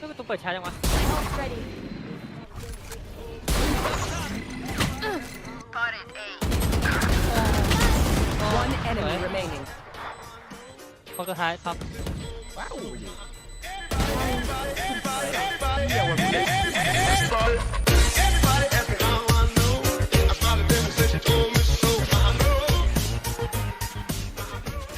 ก็ประตูเปิดช้าจังวะ ready. One enemy Right. remaining. คนสุดท้ายครับ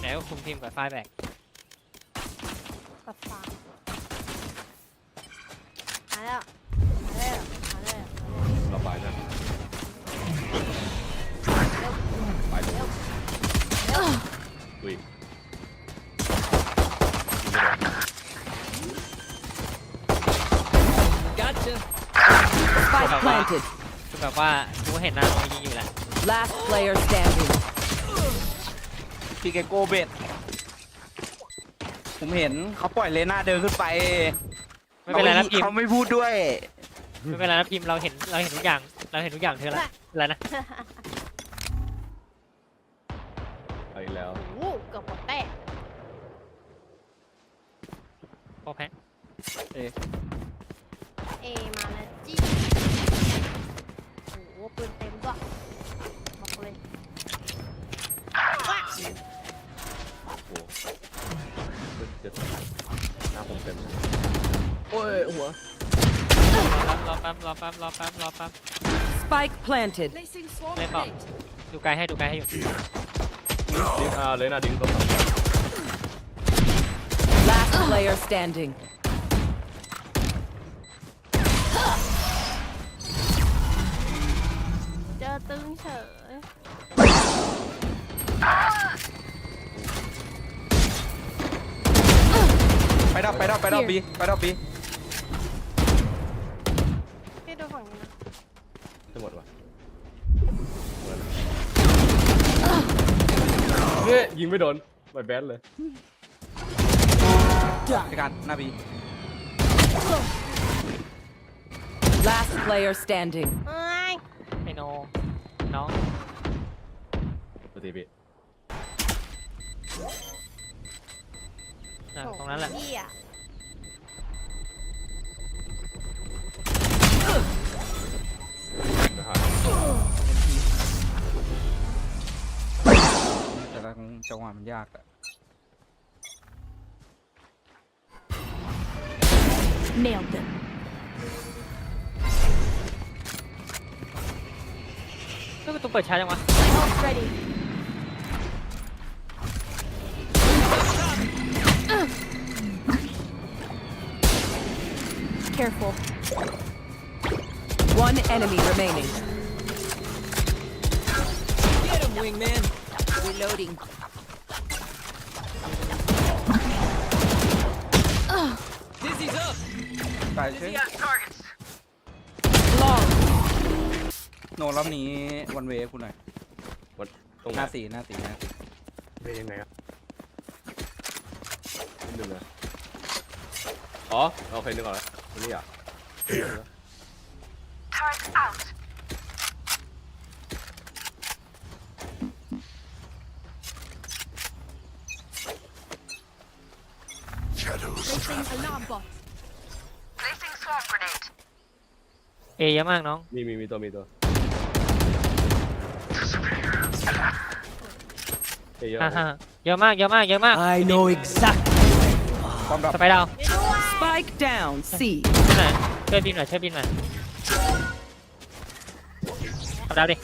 ไหนก็คุมทีมกับไฟล์แบก planted. คือแบบว่ากูเห็นหน้าน้องยิงอยู่แล้ว Last player standing. พี่แกโกเบ็ด ผมเห็นเขาปล่อยเลน่าเดินขึ้นไปไม่เป็นไรนะพิมเขาพ์ไม่พูดด้วย ไม่เป็นไรนะพิมพ์เราเห็นเราเห็นทุกอย่างเราเห็นทุกอย่างเธอละอะไรนะไปแล้ว โอ้โหเกือบหมดแตกพอแพ้เอมาแล้วจี้โอ้โห ปืนเต็มด้วยบอกเลยโอ้โหเจ็ดหน้าผมเต็มเลยโอ้ยหัวรอแป๊บรอแป๊บรอแป๊บรอแป๊บ Spike planted. เล่นเปล่าดูไกลให้ดูไกลให้อยู่ดิ้งอ่าเลยนะดิ้งตัว Last player standing. ไปดับไปดับไปดับบีไปดับบีพี่ดูฝั่งนี้นะจะหมดวะหมดแล้วเฮ้ยยิงไม่โดนไม่แบนเลยไปกันหน้าบี Last player standing. เอ้ยไอโนน้องปกติพี่น่ะตรงนั้นแหละ พี่อะ แต่ละจังหวะมันยากอะ nailed them ก็ประตูเปิดช้าจังวะ ready careful One enemy remaining. Get him, wingman. Reloading. ตายใช่ Long. โนรอบนี้วันเวฟคุณหน่อยวันตรงหไหนน้าสีหน้าสีหน้าสีเป็นยังไงครับนิดนึงนะอ๋อโอเคนึกออกแล้วอั นนี่อะเอเยอะมากน้อง มีมีมีตัวมีตัวเยอะฮ่าฮ่าเยอะมาก เยอะมาก เยอะมาก I know exactly. ความดับสไปดาว Spike down. C. ที่ไหนช่วยบินหน่อยช่วยบินหน่อย ขับดาวดิ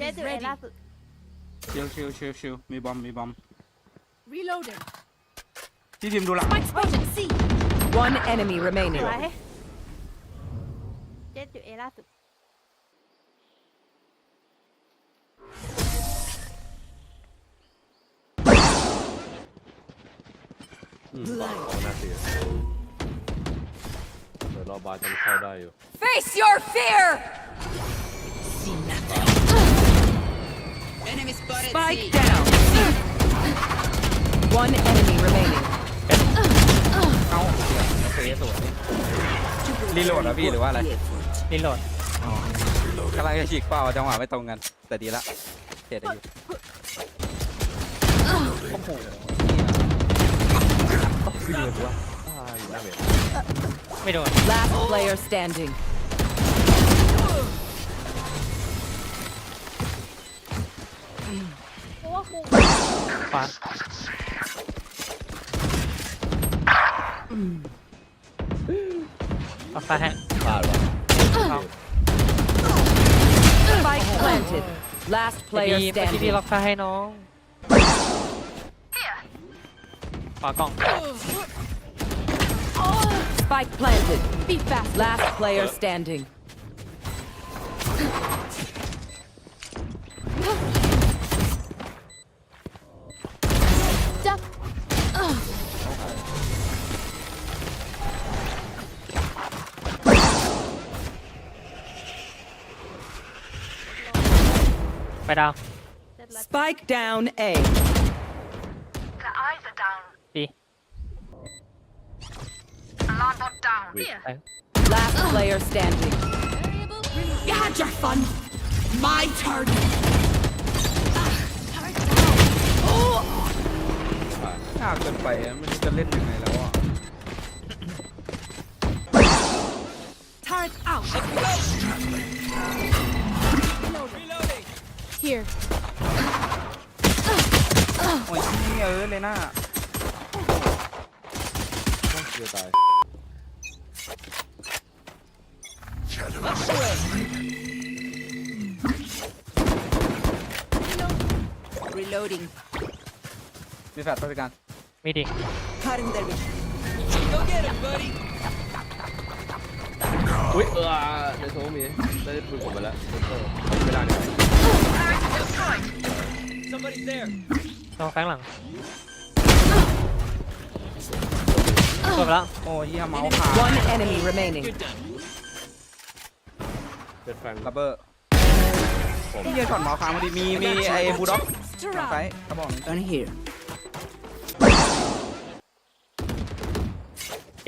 เจ๊จุดเอล่าสุดชิวชิวชิวชิวมีบอมมีบอม reloading พี่พิมพ์ดูหลัง spotted C One enemy ส remaining. วยเจ๊จุดเอล่าสุดอืมฝั่งของหน้าเสียเดี๋ยวรอบาร์จนเข้าได้อยู่ Face your fear. Spike down. One enemy remaining. เอ้าโอเคสวยรีโหลดแล้วพี่หรือว่าอะไรรีโหลดกำลังจะฉีกเป้าจังหวะไม่ตรงกัน แต่ดีละเสียดายอยู่โอ้โหเห็น ไม่โดน Last player standing. เพราะว่าครูขวาออกซ้ายให้พลาดว่ะเอา Spike planted. Last เมื่อ player กี้เมื่อกี้พี่ standing. ล็อกซ้ายให้น้องขวากล่อง Spike planted. Be fast. Last player standing. จับไปดาวเสร็จแล้ว Spike down A. วิด Last player standing. You had your fun. My turn. ยากเกินไปอะไม่รู้จะเล่นยังไงแล้วอ่ะ Turret out. here โอ้ยนี่เออเลยน่า มีแฟลชบริการมีดิ Cutting their vision. อุ้ยเออในโซมีได้ปืนผมไปแล้วไม่ได้เนี่ยลองแฟงหลังจบแล้วโอ้ยเหี้ยเมาส์ขาด One enemy remaining. เป็นแฟนระเบิดเหี้ยช็อตเมาส์ค้างพอดีมีมีไอ้บูลด็อกทางซ้ายกระบอกหนึง On here.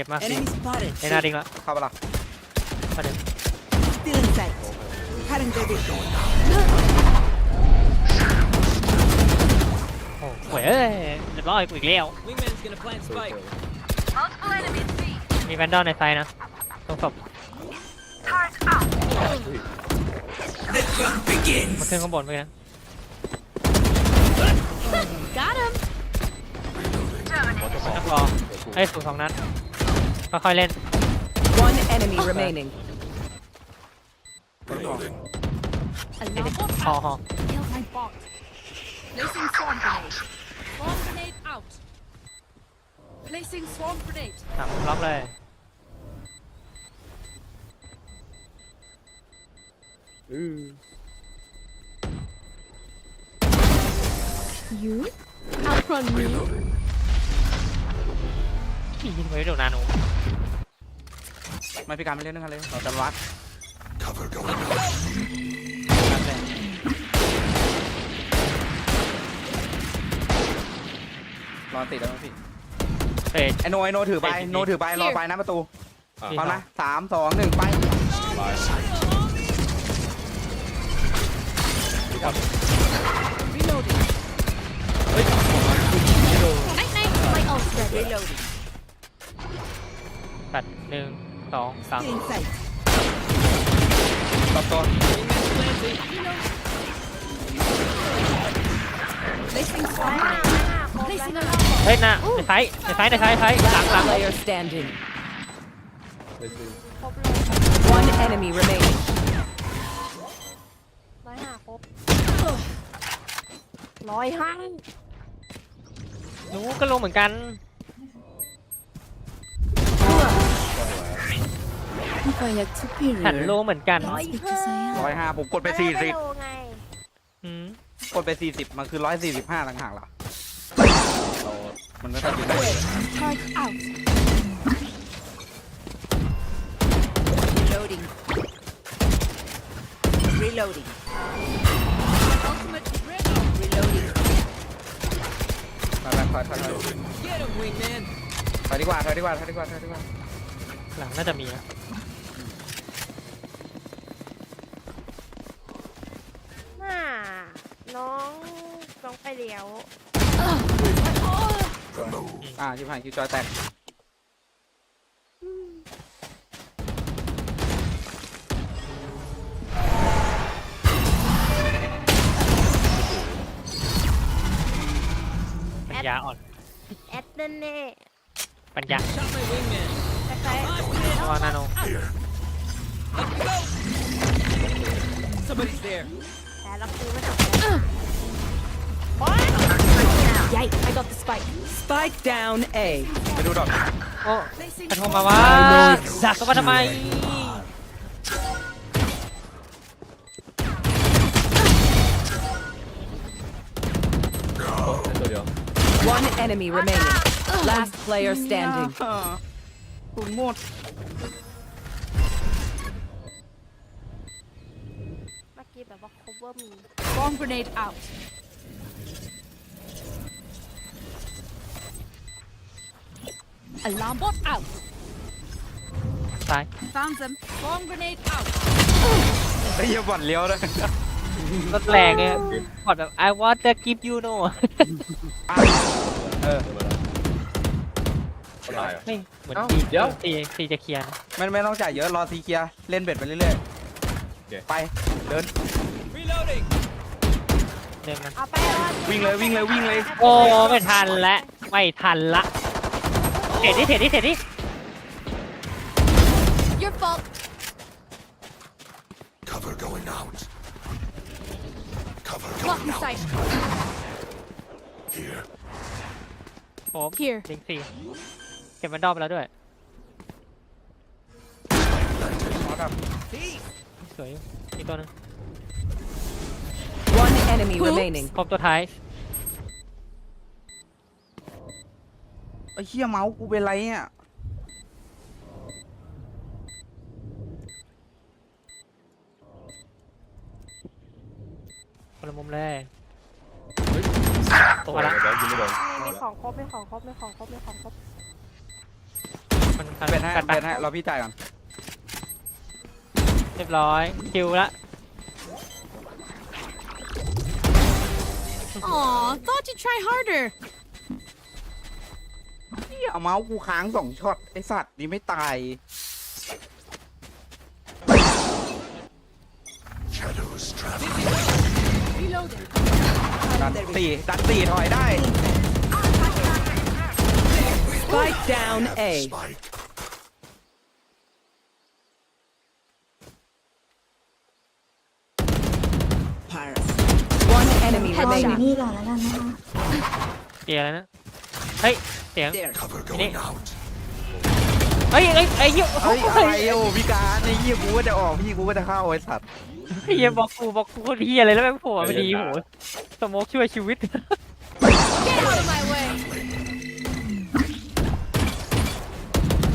เก็บมาดี Enemy spotted. ในหน้าดิ้งละเข้าไปละมาเดิน Still in sight. Cutting their vision. โอ้โหเอ้ยเรียบร้อยกูอีกแล้วมีแวนดอลในไซน์นะตรงศพมาขึ้นข้างบนไปนะ got him นักรอไอ้ยสูงสองนัด ค่อยๆเล่น One enemy remaining. Alarm ฮอฮอ Kill my bot. Placing swarm grenade. Swarm grenade out. Placing swarm grenade. สามล็อกเลย อือ you outrun me พี่ยิงไว้เดี๋ยวนาหนูไม่พิการไม่เล่นด้วยกันเลยเราจะวัด Cover going. รอติดแล้วพี่เฮ้ย ไอโนไอโนถือไปเฮ้ยโนถือไปรอไปหน้าประตูอะพี่พร้อมนะสามสองหนึ่งไปตา หนึ่งสองสาม Still in sight. ตบตัว Placing ร้อย swarm ห้า grenade. ร้อยห้าครบ Placing แล้ว alarm เฮ้ยหน้าในไซส์ในไซส์ในไซส์ในไซส์หลังหลัง Last player standing. ได้จริงครบเลย One enemy remaining. ร้อยห้าครบร้อยห้าหนูก็ลงเหมือนกัน หันโลเหมือนกันร้อยห้าร้อยห้าผมกดไปสี่สิบไม่โลไงอืมกดไปสี่สิบมันคือร้อยสี่สิบห้าต่างหากเหรอเรามันไม่ค่อยยืนได้ Turret out. Reloading. Reloading. Ultimate ready. Reloading. ไปไปถอยถอยถอยถอยดีกว่าถอยดีกว่าถอยดีกว่าถอยดีกว่าหลังน่าจะมีนะ น้องน้องไปแล้วอ่าชิบหานคิวจอยแตกปัญญาอ่อน แอดเน่ปัญญาไอ่อนนาโน Somebody's there. ราคือไม่ตกใจโอ๊ย Yikes! I got the spike. Spike down A. ไปดูดอกโอ้กระทงมาว่าสักมาทำไมโอ้แค่ตัวเดียว One enemy remaining. Last player standing. คุณหมด เมื่อกี้แบบว่า cover มี Bomb grenade out. Alarm bot out. ตาย Found them. Bomb grenade out. ไอ้เหี้ยบอลเลี้ยวเลยรถแรงเนี่ยพอดแบบ I want to give you no เออเดินมาแล้วเขาตายเหรอไม่เหมือนเอ้าตีเดี๋ยวตีตีจะเคลียร์นะไม่ไม่ต้องจ่ายเยอะรอซีเคลียร์เล่นเบ็ดไปเรื่อยเคๆ ไปเดินเดินมันเอาไปเอาไปวิ่งเลยวิ่งเลยวิ่งเลย โอ้ไม่ทันละไม่ทันละเทรดดิเทรดดิเทรดดิ Your fault. Cover going out. Cover Block going in out. sight. Here. ผม Here. ลิงสี่เก็บมันดอมไปแล้วด้วยขอดับ สวยอยู่อีกตัวหนึง One enemy remaining. ครบตัวท้าย ไอ้เหี้ยเมาส์กูเป็นไรเนี่ยคนละมุมเลยโอ้โหเดี๋ยวยิงไม่โดนมีของครบมีของครบมีของครบมีของครบมันกันเบ็ดให้กันไปเบ็ดให้รอพี่จ่ายก่อน เรียบร้อยคิวละ Aw, thought you'd try harder. เหี้ยเมาส์กูค้างสองช็อตไอสัตว์นี่ไม่ตาย Shadows traveling. Reloading. ดันสี่ดันสี่ถอยได้ Spike down A. Spike. One enemy ร ออยู่ remaining. นี่ก่อนแล้วกันนะคะเกียร์แล้วนะ เฮ้ย เสียง Cover Ini. going out. เฮ้ยเฮ้ยไอ้เหี้ยเฮ้ยเฮ้อะไรยโอ้พี่การไอ้เหี้ยกูก็จะออกพี่กูก็จะเข้าไอ้สัตว์เหี้ยบอกกูบอกกูเหี้ยอะไรแล้วแม่งโผล่มาพอดีโหสโมกช่วยชีวิต Get out of my way.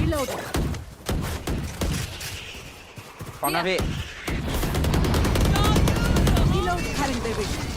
Reloading. พร้อมนะพี่ Reloading. Cutting the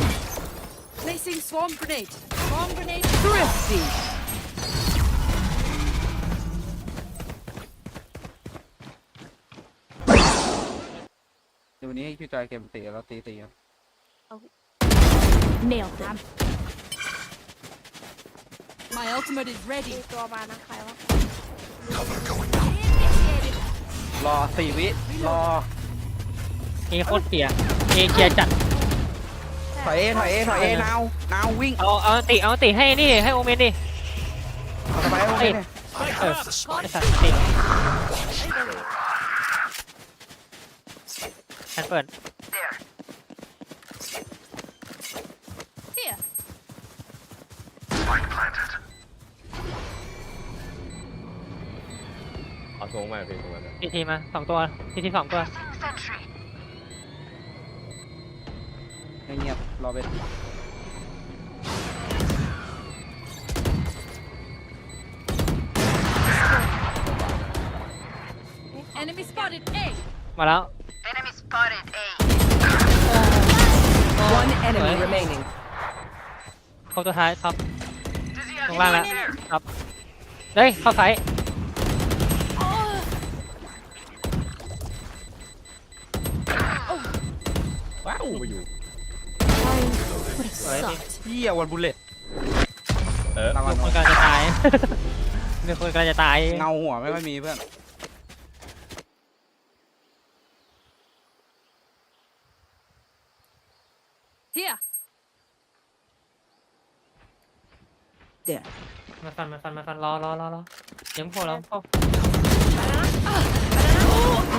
Placing swarm grenade. Swarm grenade. Thrifty. เดี๋ยววันนี้ให้พี่จอยเกมตีแล้วตีตีครับ Nailed them. My ultimate is มี ready. ตัวมานะใครวะ Cover going out. รอสี่วิ รอ เอโคตรเกียร์เอเกียร์จัด ถอยเอถอยเอถอยเอนาว นาววิ่งเอาเอาติเอาติให้นี่ให้โอเมนดิเอาสบายโอเคเนี่ย I have the ไอ้ spike. สัตว์ติฉันเปิด Here. เอาทรงมาพี่ตรงนั้นนะทีทีมาสองตัวทีทีสองตัว เงียบ ๆรอเป็น Enemy spotted. A. มาแล้ว One enemy Right. remaining. ครบตัวท้ายท็อปข้างล่างแล้วครับ เฮ้ยเข้าไซส์ว้ ฮียวันบุลเลตเออ รางวัลคนกำลังจะตาย มีคนกำลังจะตายเงาหัวไม่ค่อยมีเพื่อน Here. มาฟันมาฟันมาฟันรอรอรอรอยังพอแล้วพอ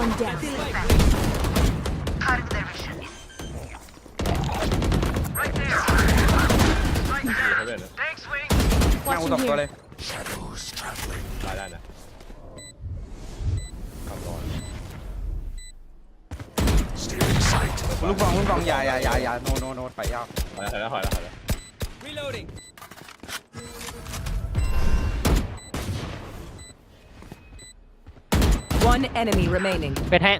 One down. อยู่เขาเลยนะหน้ากูตกตัวเลย Shadows traveling. ตายได้นะขับรอน Stealing sight. ลูกบอลลูกบอลอย่าอย่าอย่าอย่าโนโนโนไปยาวถอยแล้วถอยแล้วถอยแล้ว One enemy remaining. เป็นแห้ง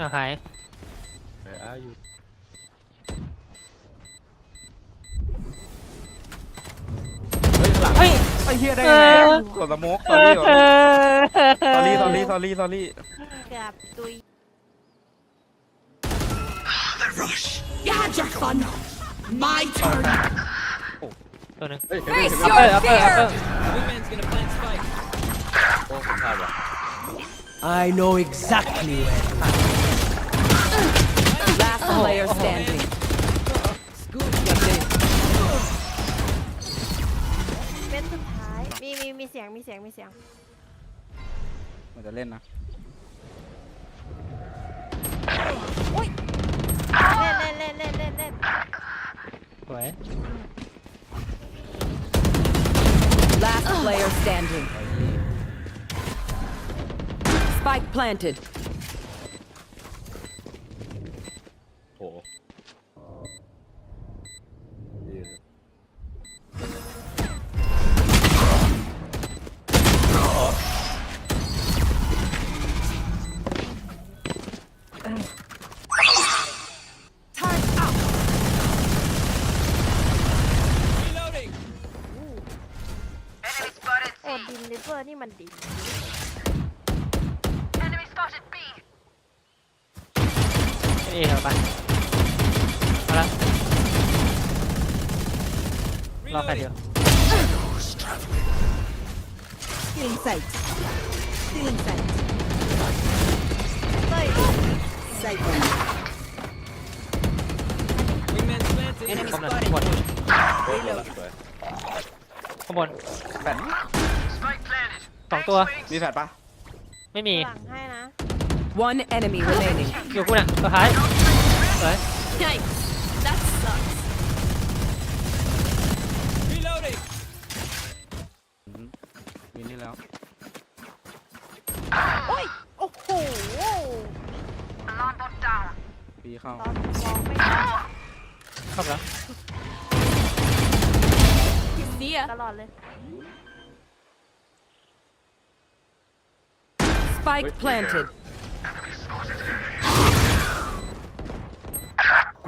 อะหายเอออาอยู่เฮ้ยข้างหลัง เฮ้ย ไอ้เฮียได้เอไงอกดสโมกเอสออรี่สอรี่สอรี่สอรี่สอรี่เกือบตุย The rush. You had your fun. My turn. ตัวหนึงเฮ้ยเห็น Face ไหมอัปเปอ your ร์อัปเปอร์อัปเปอ fear. ร์โอ้ผมพลาดว่ะ I know exactly where. Last player standing. มีมีมีเสียงมีเสียงมีเสียง มันจะเล่นนะ เล่นเล่นเล่นเล่นเล่นเล่นสวย Last player standing. Spike planted. เอ้ยเอาไปมาละรอแค่เดียว Shadows traveling. Stealing sight. Stealing sight. เฮ้ย Sight. ข้างบนข้างบนโอ้โหละสวยข้างบนแฟนสองตัว มีแฟดปะไม่มี หลังให้นะ One enemy remaining. อยู่กูน่ะตัวท้าย สวย Yikes. That sucks. มีนี่แล้ว โอ้ย โอ้โหปีเข้า ตอนมองไม่เห็นเข้าไปแล้ว See ya. ตลอดเลย Spike planted. ค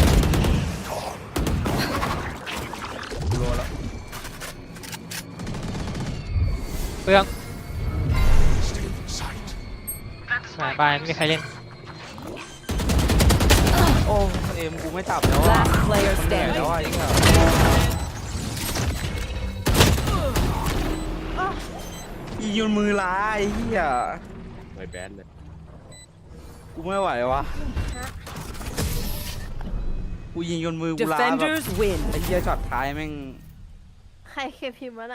เปลือง Stealing sight. หายไปไม่มีใครเล่น โอ้เอ็มกูไม่จับแล้วอะ Last player มันเหนื่อยแล้ว standing. อะไอ้เหี้ยอียุนมือล้าไอ้เหี้ยไม่แบนเลยกูไม่ไหววะกูยิงยนมือกูล้าแบบ Defenders win. ไอ้เหี้ยช็อตท้ายแม่ง ใครเคยพิมพ์วะน่ะ